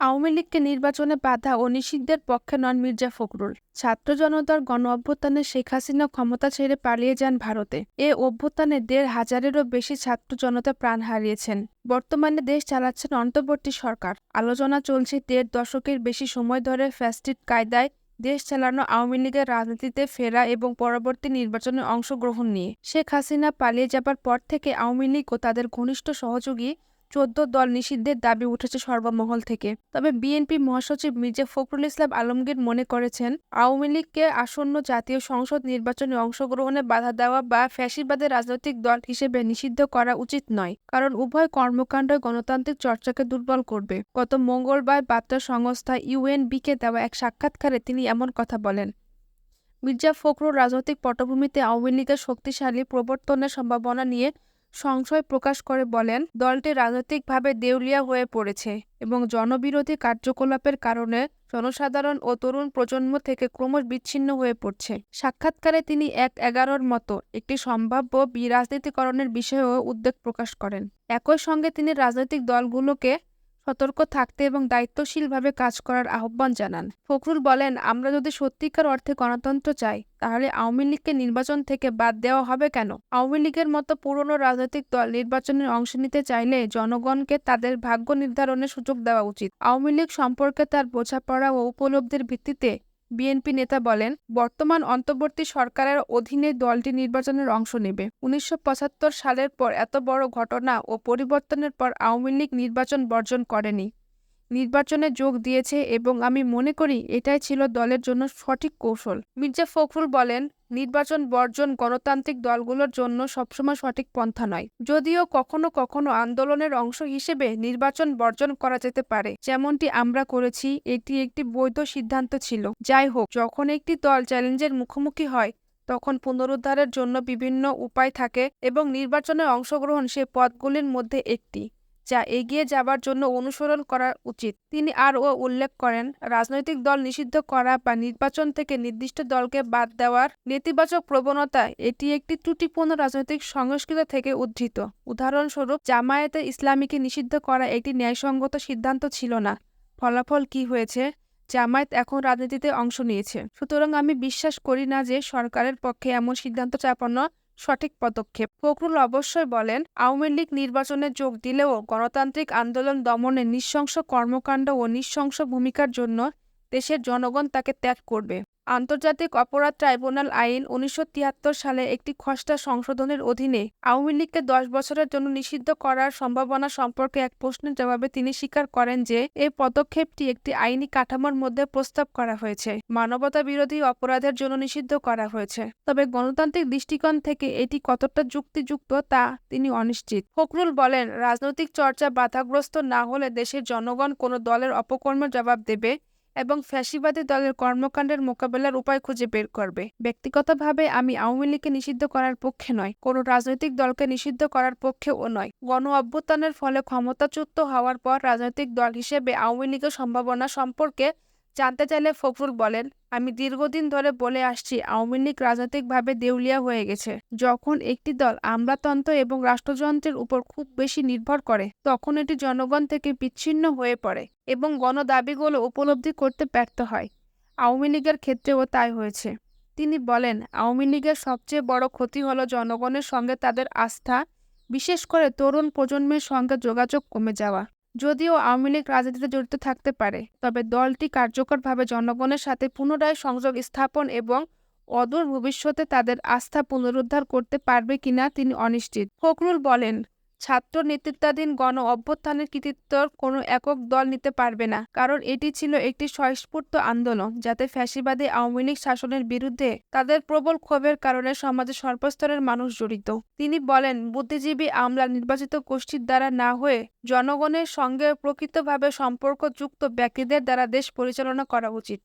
আওয়ামী লীগকে নির্বাচনে বাধা ও নিষিদ্ধের পক্ষে নন মির্জা ফখরুল। ছাত্র জনতার গণ অভ্যুত্থানে শেখ হাসিনা ক্ষমতা ছেড়ে পালিয়ে যান ভারতে। এ অভ্যুত্থানে দেড় হাজারেরও বেশি ছাত্র জনতা প্রাণ হারিয়েছেন। বর্তমানে দেশ চালাচ্ছেন অন্তর্বর্তী সরকার। আলোচনা চলছে দেড় দশকের বেশি সময় ধরে ফ্যাস্টিড কায়দায় দেশ চালানো আওয়ামী লীগের রাজনীতিতে ফেরা এবং পরবর্তী নির্বাচনে অংশগ্রহণ নিয়ে। শেখ হাসিনা পালিয়ে যাবার পর থেকে আওয়ামী লীগ ও তাদের ঘনিষ্ঠ সহযোগী চোদ্দ দল নিষিদ্ধের দাবি উঠেছে সর্বমহল থেকে। তবে বিএনপি মহাসচিব মির্জা ফখরুল ইসলাম আলমগীর মনে করেছেন, আওয়ামী লীগকে আসন্ন জাতীয় সংসদ নির্বাচনে অংশগ্রহণে বাধা দেওয়া বা ফ্যাসিবাদের রাজনৈতিক দল হিসেবে নিষিদ্ধ করা উচিত নয়, কারণ উভয় কর্মকাণ্ড গণতান্ত্রিক চর্চাকে দুর্বল করবে। গত মঙ্গলবার বার্তা সংস্থা ইউএনবিকে দেওয়া এক সাক্ষাৎকারে তিনি এমন কথা বলেন, মির্জা ফখরুল রাজনৈতিক পটভূমিতে আওয়ামী লীগের শক্তিশালী প্রবর্তনের সম্ভাবনা নিয়ে সংশয় প্রকাশ করে বলেন, দলটি রাজনৈতিকভাবে দেউলিয়া হয়ে পড়েছে এবং জনবিরোধী কার্যকলাপের কারণে জনসাধারণ ও তরুণ প্রজন্ম থেকে ক্রমশ বিচ্ছিন্ন হয়ে পড়ছে। সাক্ষাৎকারে তিনি এক এগারোর মতো একটি সম্ভাব্য বিরাজনীতিকরণের বিষয়েও উদ্বেগ প্রকাশ করেন। একই সঙ্গে তিনি রাজনৈতিক দলগুলোকে সতর্ক থাকতে এবং দায়িত্বশীলভাবে কাজ করার আহ্বান জানান। ফখরুল বলেন, আমরা যদি সত্যিকার অর্থে গণতন্ত্র চাই, তাহলে আওয়ামী লীগকে নির্বাচন থেকে বাদ দেওয়া হবে কেন? আওয়ামী লীগের মতো পুরনো রাজনৈতিক দল নির্বাচনে অংশ নিতে চাইলে জনগণকে তাদের ভাগ্য নির্ধারণের সুযোগ দেওয়া উচিত। আওয়ামী লীগ সম্পর্কে তার বোঝাপড়া ও উপলব্ধির ভিত্তিতে বিএনপি নেতা বলেন, বর্তমান অন্তর্বর্তী সরকারের অধীনে দলটি নির্বাচনের অংশ নেবে। উনিশশো পঁচাত্তর সালের পর এত বড় ঘটনা ও পরিবর্তনের পর আওয়ামী লীগ নির্বাচন বর্জন করেনি। নির্বাচনে যোগ দিয়েছে এবং আমি মনে করি এটাই ছিল দলের জন্য সঠিক কৌশল। মির্জা ফখরুল বলেন, নির্বাচন বর্জন গণতান্ত্রিক দলগুলোর জন্য সবসময় সঠিক পন্থা নয়। যদিও কখনো কখনো আন্দোলনের অংশ হিসেবে নির্বাচন বর্জন করা যেতে পারে, যেমনটি আমরা করেছি, এটি একটি বৈধ সিদ্ধান্ত ছিল। যাই হোক, যখন একটি দল চ্যালেঞ্জের মুখোমুখি হয়, তখন পুনরুদ্ধারের জন্য বিভিন্ন উপায় থাকে এবং নির্বাচনে অংশগ্রহণ সে পদগুলির মধ্যে একটি। যা এগিয়ে যাবার জন্য অনুসরণ করা উচিত। তিনি আরও উল্লেখ করেন, রাজনৈতিক দল নিষিদ্ধ করা বা নির্বাচন থেকে নির্দিষ্ট দলকে বাদ দেওয়ার নেতিবাচক প্রবণতা এটি একটি ত্রুটিপূর্ণ রাজনৈতিক সংস্কৃতি থেকে উদ্ধৃত উদাহরণস্বরূপ, জামায়াতে ইসলামীকে নিষিদ্ধ করা একটি ন্যায়সঙ্গত সিদ্ধান্ত ছিল না। ফলাফল কি হয়েছে? জামায়াত এখন রাজনীতিতে অংশ নিয়েছে। সুতরাং আমি বিশ্বাস করি না যে সরকারের পক্ষে এমন সিদ্ধান্ত চাপানো সঠিক পদক্ষেপ। ফখরুল অবশ্যই বলেন, আওয়ামী লীগ নির্বাচনে যোগ দিলেও গণতান্ত্রিক আন্দোলন দমনে নৃশংস কর্মকাণ্ড ও নৃশংস ভূমিকার জন্য দেশের জনগণ তাকে ত্যাগ করবে। আন্তর্জাতিক অপরাধ ট্রাইব্যুনাল আইন উনিশশো তিয়াত্তর সালে একটি খসড়া সংশোধনের অধীনে আওয়ামী লীগকে দশ বছরের জন্য নিষিদ্ধ করার সম্ভাবনা সম্পর্কে এক প্রশ্নের জবাবে তিনি স্বীকার করেন যে এই পদক্ষেপটি একটি আইনি কাঠামোর মধ্যে প্রস্তাব করা হয়েছে। মানবতা বিরোধী অপরাধের জন্য নিষিদ্ধ করা হয়েছে। তবে গণতান্ত্রিক দৃষ্টিকোণ থেকে এটি কতটা যুক্তিযুক্ত তা তিনি অনিশ্চিত। ফখরুল বলেন, রাজনৈতিক চর্চা বাধাগ্রস্ত না হলে দেশের জনগণ কোনো দলের অপকর্মের জবাব দেবে এবং ফ্যাসিবাদী দলের কর্মকাণ্ডের মোকাবেলার উপায় খুঁজে বের করবে। ব্যক্তিগতভাবে আমি আওয়ামী লীগকে নিষিদ্ধ করার পক্ষে নয়, কোন রাজনৈতিক দলকে নিষিদ্ধ করার পক্ষেও নয়। গণ অভ্যুত্থানের ফলে ক্ষমতাচ্যুত হওয়ার পর রাজনৈতিক দল হিসেবে আওয়ামী লীগের সম্ভাবনা সম্পর্কে জানতে চাইলে ফখরুল বলেন, আমি দীর্ঘদিন ধরে বলে আসছি, আওয়ামী লীগ রাজনৈতিকভাবে দেউলিয়া হয়ে গেছে। যখন একটি দল আমলাতন্ত্র এবং রাষ্ট্রযন্ত্রের উপর খুব বেশি নির্ভর করে, তখন এটি জনগণ থেকে বিচ্ছিন্ন হয়ে পড়ে এবং গণদাবিগুলো উপলব্ধি করতে ব্যর্থ হয়। আওয়ামী লীগের ক্ষেত্রেও তাই হয়েছে। তিনি বলেন, আওয়ামী লীগের সবচেয়ে বড় ক্ষতি হলো জনগণের সঙ্গে তাদের আস্থা, বিশেষ করে তরুণ প্রজন্মের সঙ্গে যোগাযোগ কমে যাওয়া। যদিও আওয়ামী লীগ রাজনীতিতে জড়িত থাকতে পারে, তবে দলটি কার্যকরভাবে জনগণের সাথে পুনরায় সংযোগ স্থাপন এবং অদূর ভবিষ্যতে তাদের আস্থা পুনরুদ্ধার করতে পারবে কিনা তিনি অনিশ্চিত। ফখরুল বলেন ছাত্র নেতৃত্বাধীন গণ অভ্যুত্থানের কৃতিত্ব কোনো একক দল নিতে পারবে না, কারণ এটি ছিল একটি স্বস্ফূর্ত আন্দোলন, যাতে ফ্যাসিবাদী আওয়ামী লীগ শাসনের বিরুদ্ধে তাদের প্রবল ক্ষোভের কারণে সমাজের সর্বস্তরের মানুষ জড়িত। তিনি বলেন, বুদ্ধিজীবী আমলা নির্বাচিত গোষ্ঠীর দ্বারা না হয়ে জনগণের সঙ্গে প্রকৃতভাবে সম্পর্কযুক্ত ব্যক্তিদের দ্বারা দেশ পরিচালনা করা উচিত।